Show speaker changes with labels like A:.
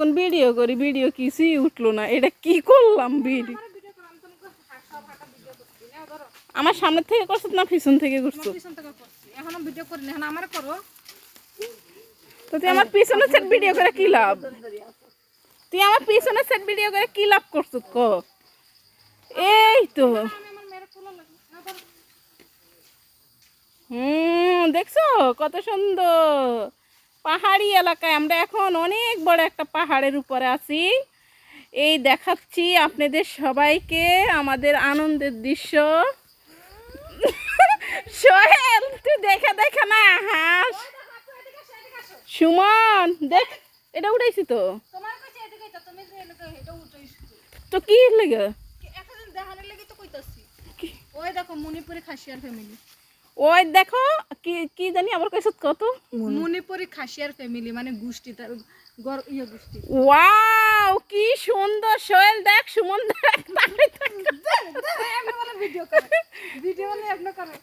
A: এতক্ষণ ভিডিও করি ভিডিও কিছুই উঠল না। এটা কি করলাম ভিডিও আমার সামনে থেকে করছ না পিছন থেকে করছ?
B: আমার
A: তুই আমার পিছনে সেট ভিডিও করে কি লাভ? তুই আমার পিছনে সেট ভিডিও করে কি লাভ করছ ক? এই তো। হুম, দেখছ? কত সুন্দর। পাহাড়ি এলাকায়। আমরা এখন অনেক বড় একটা পাহাড়ের উপরে আছি। এই দেখাচ্ছি আপনাদের সবাইকে আমাদের আনন্দের দৃশ্য। সোহেল তুই দেখে দেখে না হাস। সুমন দেখ এটা উঠাইছি তো।
B: তো
A: কি লেগে?
B: দেখানোর লাগি তো কইতাছি। ওই দেখো মণিপুরি খাসিয়ার ফ্যামিলি
A: ওই দেখো কি কি জানি আবার কইছত কত?
B: মণিপুরি খাসিয়ার ফ্যামিলি মানে গোষ্ঠী তার গর ইয়ে গোষ্ঠী।
A: ওয়াও কি সুন্দর সোহেল দেখ সুমন দেখ।
B: ভিডিও করে ভিডিও মানে আপনি করে